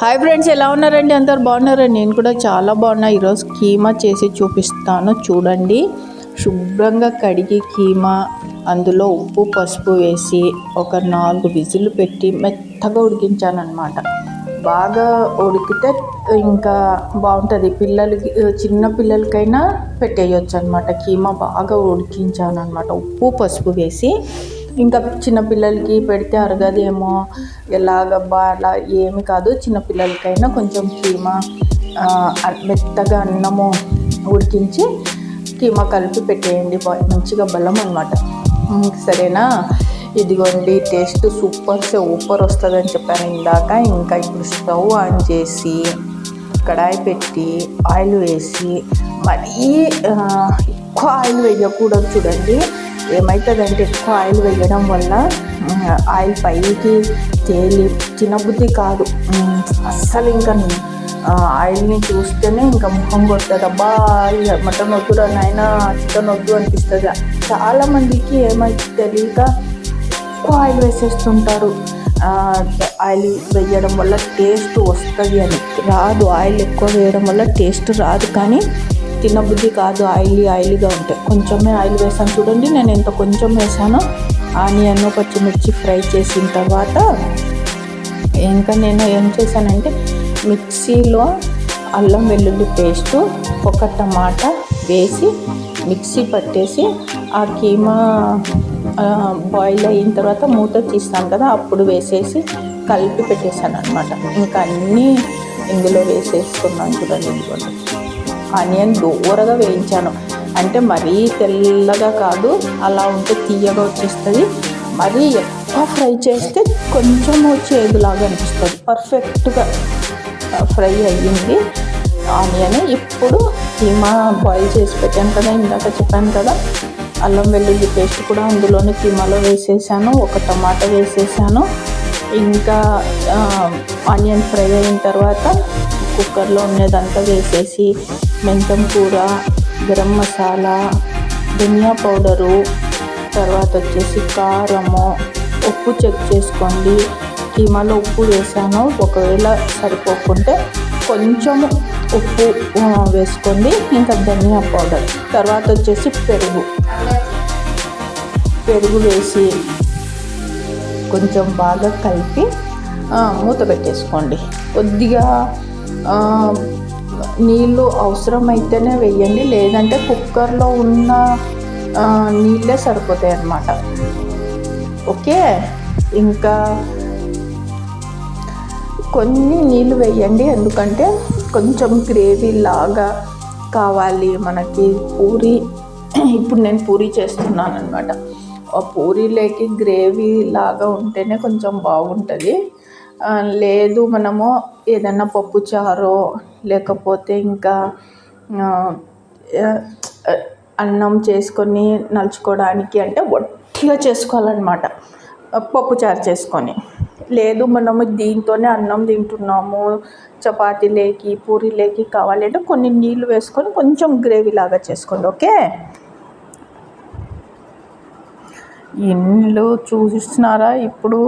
Hi friends ఎలా ఉన్నారండి? అందరు బాగున్నారండి? నేను కూడా చాలా బాగున్నా. ఈరోజు కీమా చేసి చూపిస్తాను. చూడండి. శుభ్రంగా కడిగి కీమా అందులో ఉప్పు పసుపు వేసి ఒక నాలుగు విజిల్లు పెట్టి మెత్తగా ఉడికించాను అనమాట బాగా ఉడికితే ఇంకా బాగుంటుంది. పిల్లలకి చిన్న పిల్లలకైనా పెట్టేయచ్చు అనమాట కీమా బాగా ఉడికించాను అనమాట ఉప్పు పసుపు వేసి ఇంకా చిన్నపిల్లలకి పెడితే అరగదేమో. ఎలాగబ్బా అలా ఏమి కాదు. చిన్నపిల్లలకైనా కొంచెం కీమా మెత్తగా అన్నము ఉడికించి కీమా కలిపి పెట్టేయండి. మంచిగా బలం అనమాట సరేనా? ఇదిగోండి టేస్ట్ సూపర్ సూపర్ వస్తుందని చెప్పాను ఇందాక. ఇంకా ఇప్పుడు స్టవ్ ఆన్ చేసి కడాయి పెట్టి ఆయిల్ వేసి మరీ ఎక్కువ ఆయిల్ వేయకూడదు చూడండి. ఏమవుతుందంటే ఎక్కువ ఆయిల్ వేయడం వల్ల ఆయిల్ పైకి తేలి తినబుద్ధి కాదు. అస్సలు ఇంకా ఆయిల్ని చూస్తేనే ఇంకా ముఖం కొడుతుంది. అబ్బా మటన్ వద్దురా నాయన చికెన్ వద్దు అనిపిస్తుంది. చాలామందికి ఏమైతే తెలియక ఎక్కువ ఆయిల్ వేసేస్తుంటారు. ఆయిల్ వేయడం వల్ల టేస్ట్ వస్తుంది అని. రాదు ఆయిల్ ఎక్కువ వేయడం వల్ల టేస్ట్ రాదు. కానీ తినబుద్ధి కాదు ఆయిలీ ఆయిలీగా ఉంటాయి కొంచెమే ఆయిల్ వేసాను చూడండి నేను ఎంత కొంచెం వేసానో. ఆనియన్ పచ్చిమిర్చి ఫ్రై చేసిన తర్వాత ఇంకా నేను ఏం చేశానంటే మిక్సీలో అల్లం వెల్లుల్లి పేస్టు ఒక టమాటా వేసి మిక్సీ పట్టేసి ఆ కీమా బాయిల్ అయిన తర్వాత మూత తీస్తాను కదా అప్పుడు వేసేసి కలిపి పెట్టేశాను అనమాట ఇంకా అన్నీ ఇందులో వేసేసుకున్నాను చూడండి ఇదిగోండి. ఆనియన్ దూరగా వేయించాను. అంటే మరీ తెల్లగా కాదు అలా ఉంటే తీయగా వచ్చేస్తుంది. మరీ ఎక్కువ ఫ్రై చేస్తే కొంచెం చేదులాగా అనిపిస్తుంది. పర్ఫెక్ట్గా ఫ్రై అయ్యింది. ఆనియన్ ఇప్పుడు కీమా బాయిల్ చేసి పెట్టాను కదా ఇందాక చెప్పాను కదా. అల్లం వెల్లుల్లి పేస్ట్ కూడా అందులోనే కీమాలో వేసేసాను ఒక టమాటా వేసేసాను. ఇంకా ఆనియన్ ఫ్రై అయిన తర్వాత కుక్కర్లో ఉన్నదంతా వేసేసి మెంతం కూర గరం మసాలా ధనియా పౌడరు తర్వాత వచ్చేసి కారము. ఉప్పు చెక్ చేసుకోండి. కీమాలో ఉప్పు వేసాను. ఒకవేళ సరిపోకుంటే కొంచెము ఉప్పు వేసుకోండి. ఇంకా ధనియా పౌడర్. తర్వాత వచ్చేసి పెరుగు. పెరుగు వేసి కొంచెం బాగా కలిపి మూత పెట్టేసుకోండి. కొద్దిగా నీళ్ళు అవసరమైతేనే వేయండి లేదంటే కుక్కర్లో ఉన్న నీళ్ళే సరిపోతాయి అన్నమాట. ఓకే? ఇంకా కొన్ని నీళ్ళు వేయండి ఎందుకంటే కొంచెం గ్రేవీ లాగా కావాలి మనకి పూరి. ఇప్పుడు నేను పూరి చేస్తున్నాను అనమాట ఆ పూరీలోకి గ్రేవీ లాగా ఉంటేనే కొంచెం బాగుంటుంది. లేదు మనము ఏదైనా పప్పు చారో లేకపోతే ఇంకా అన్నం చేసుకొని నలుచుకోవడానికి అంటే ఒట్టిగా చేసుకోవాలన్నమాట. పప్పు చారు చేసుకొని. లేదు మనము దీంతోనే అన్నం తింటున్నాము చపాతీలేకి పూరీలేకి కావాలి అంటే కొన్ని నీళ్ళు వేసుకొని కొంచెం గ్రేవీ లాగా చేసుకోండి ఓకే? ఇండ్లు చూస్తున్నారా ఇప్పుడు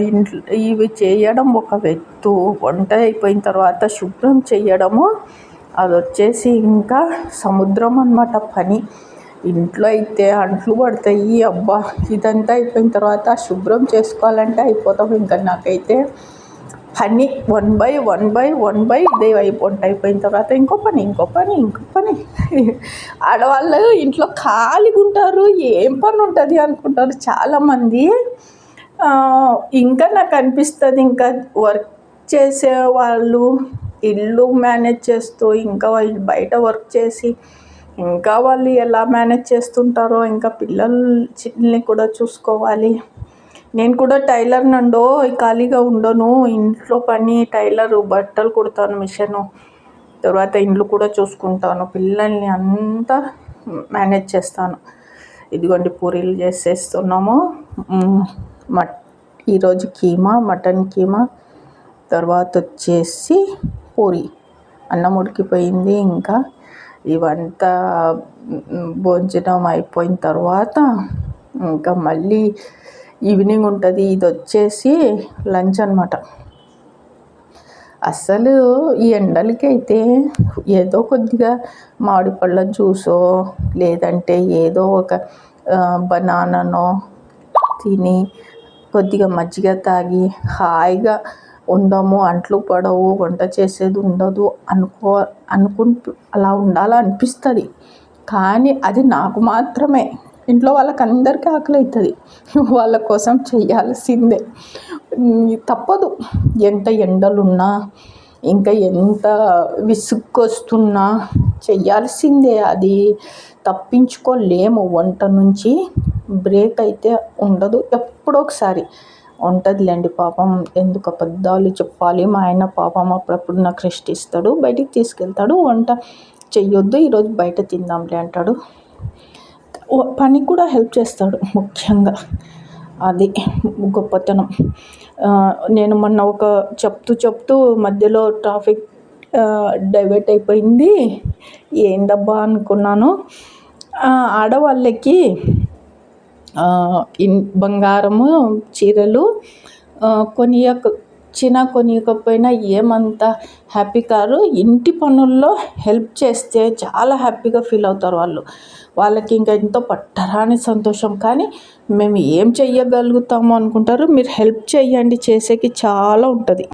ఇంట్లో ఇవి చేయడం ఒక వ్యక్తు వంట అయిపోయిన తర్వాత శుభ్రం చేయడము. అది వచ్చేసి ఇంకా సముద్రం అన్నమాట పని. ఇంట్లో అయితే అంట్లు పడతాయి. అబ్బా! ఇదంతా అయిపోయిన తర్వాత శుభ్రం చేసుకోవాలంటే అయిపోతాం. ఇంకా నాకైతే పని one by one by one by ఇదే అయిపో అయిపోయిన తర్వాత ఇంకో పని ఇంకో పని ఇంకో పని. ఆడవాళ్ళు ఇంట్లో ఖాళీగా ఉంటారు ఏం పని ఉంటుంది అనుకుంటారు చాలామంది. ఇంకా నాకు అనిపిస్తుంది ఇంకా వర్క్ చేసే వాళ్ళు ఇల్లు మేనేజ్ చేస్తూ ఇంకా వాళ్ళు బయట వర్క్ చేసి ఇంకా వాళ్ళు ఎలా మేనేజ్ చేస్తుంటారో ఇంకా పిల్లల్ని కూడా చూసుకోవాలి. నేను కూడా టైలర్ నండో ఖాళీగా ఉండను. ఇంట్లో పని టైలర్ బట్టలు కుడతాను మిషను. తర్వాత ఇండ్లు కూడా చూసుకుంటాను. పిల్లల్ని అంతా మేనేజ్ చేస్తాను. ఇదిగోండి పూరీలు చేసేస్తున్నాము. మట్ ఈరోజు కీమా మటన్ కీమా. తర్వాత వచ్చేసి పూరి. అన్నం ఉడికిపోయింది ఇంకా. ఇవంతా భోజనం అయిపోయిన తర్వాత ఇంకా మళ్ళీ ఈవినింగ్ ఉంటుంది ఇది వచ్చేసి లంచ్ అనమాట అస్సలు ఈ ఎండలకైతే ఏదో కొద్దిగా మామిడి పళ్ళ జ్యూసో లేదంటే ఏదో ఒక బనానానో తిని కొద్దిగా మజ్జిగ తాగి హాయిగా ఉండము అంట్లు పడవు వంట చేసేది ఉండదు అనుకో అనుకుంటూ అలా ఉండాలనిపిస్తుంది. కానీ అది నాకు మాత్రమే. ఇంట్లో వాళ్ళకి అందరికీ ఆకలి అవుతుంది వాళ్ళ కోసం చేయాల్సిందే తప్పదు. ఎంత ఎండలున్నా ఇంకా ఎంత విసుక్కొస్తున్నా చేయాల్సిందే అది. తప్పించుకోలేము. వంట నుంచి బ్రేక్ అయితే ఉండదు. ఎప్పుడో ఒకసారి ఉంటుందిలేండి పాపం. ఎందుకు అబద్ధాలు చెప్పాలి? మా ఆయన పాపం అప్పుడప్పుడు నాకు రెస్ట్ ఇస్తాడు బయటికి తీసుకెళ్తాడు వంట చెయ్యొద్దు ఈరోజు బయట తిందాంలే అంటాడు. పని కూడా హెల్ప్ చేస్తాడు ముఖ్యంగా. అది గొప్పతనం. నేను మొన్న ఒక చెప్తూ చెప్తూ మధ్యలో ట్రాఫిక్ డైవర్ట్ అయిపోయింది. ఏందబ్బా అనుకున్నాను. ఆడవాళ్ళకి బంగారము చీరలు కొనియక ఇచ్చినా కొనియకపోయినా ఏమంత హ్యాపీ కారు. ఇంటి పనుల్లో హెల్ప్ చేస్తే చాలా హ్యాపీగా ఫీల్ అవుతారు వాళ్ళు. వాళ్ళకి ఇంకా ఎంతో పట్టరాని సంతోషం. కానీ మేము ఏం చెయ్యగలుగుతాము అనుకుంటారు. మీరు హెల్ప్ చేయండి చేసేకి చాలా ఉంటుంది.